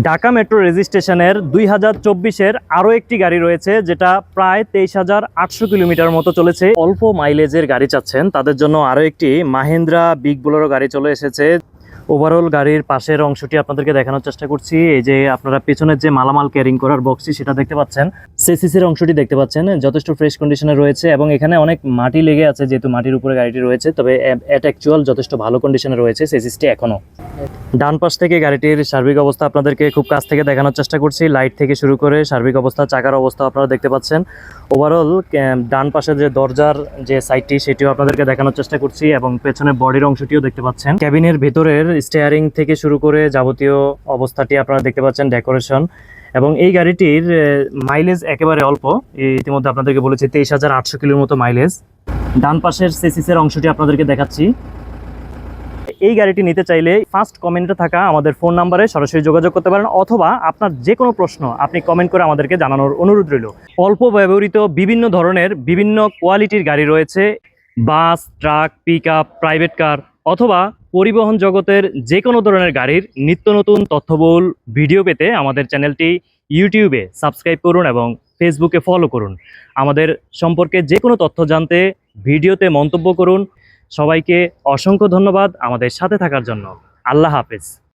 Dhaka metro রেজিস্ট্রেশনের দুই হাজার চব্বিশের আরও একটি গাড়ি রয়েছে, যেটা প্রায় তেইশ হাজার আটশো কিলোমিটার মতো চলেছে। অল্প মাইলেজের গাড়ি চাচ্ছেন, তাদের জন্য আরও একটি মাহিন্দ্রা বিগ বোলেরো গাড়ি চলে এসেছে। ওভারঅল গাড়ির পাশের অংশটি আপনাদেরকে দেখানোর চেষ্টা করছি, এই যে আপনারা পেছনের যে মালামাল ক্যারিং করার বক্সটি সেটা দেখতে পাচ্ছেন। সেসিসের অংশটি দেখতে পাচ্ছেন, যথেষ্ট ফ্রেশ কন্ডিশনে রয়েছে এবং এখানে অনেক মাটি লেগে আছে, যেহেতু মাটির উপরে গাড়িটি রয়েছে, তবে এট অ্যাকচুয়াল যথেষ্ট ভালো কন্ডিশনে রয়েছে সেসিসটি এখনও। ডান পাশ থেকে গাড়িটির সার্বিক অবস্থা আপনাদেরকে খুব কাছ থেকে দেখানোর চেষ্টা করছি। লাইট থেকে শুরু করে সার্বিক অবস্থা, চাকার অবস্থা আপনারা দেখতে পাচ্ছেন। ওভারঅল ডান পাশের যে দরজার যে সাইডটি সেটিও আপনাদেরকে দেখানোর চেষ্টা করছি এবং পেছনে বডির অংশটিও দেখতে পাচ্ছেন। ক্যাবিনের ভেতরের স্টেয়ারিং থেকে শুরু করে যাবতীয় অবস্থাটি আপনারা দেখতে পাচ্ছেন ডেকোরেশন এবং এই গাড়িটির মাইলেজ একেবারে অল্প। ইতিমধ্যে আপনাদেরকে বলেছি তেইশ হাজার আটশো কিলোর মতো মাইলেজ ডান পাশের সেসিসের অংশটি আপনাদেরকে দেখাচ্ছি। এই গাড়িটি নিতে চাইলে ফার্স্ট কমেন্টে থাকা আমাদের ফোন নাম্বারে সরাসরি যোগাযোগ করতে পারেন, অথবা আপনার যে কোনো প্রশ্ন আপনি কমেন্ট করে আমাদেরকে জানানোর অনুরোধ রইল। অল্প ব্যবহৃত বিভিন্ন ধরনের বিভিন্ন কোয়ালিটির গাড়ি রয়েছে bus truck pick private car অথবা পরিবহন জগতের যে কোনো ধরনের গাড়ির নিত্য নতুন তথ্যবহুল ভিডিও পেতে আমাদের চ্যানেলটি ইউটিউবে সাবস্ক্রাইব করুন এবং ফেসবুকে ফলো করুন। আমাদের সম্পর্কে যে কোনো তথ্য জানতে ভিডিওতে মন্তব্য করুন সবাইকে অসংখ্য ধন্যবাদ আমাদের সাথে থাকার জন্য। আল্লাহ হাফেজ।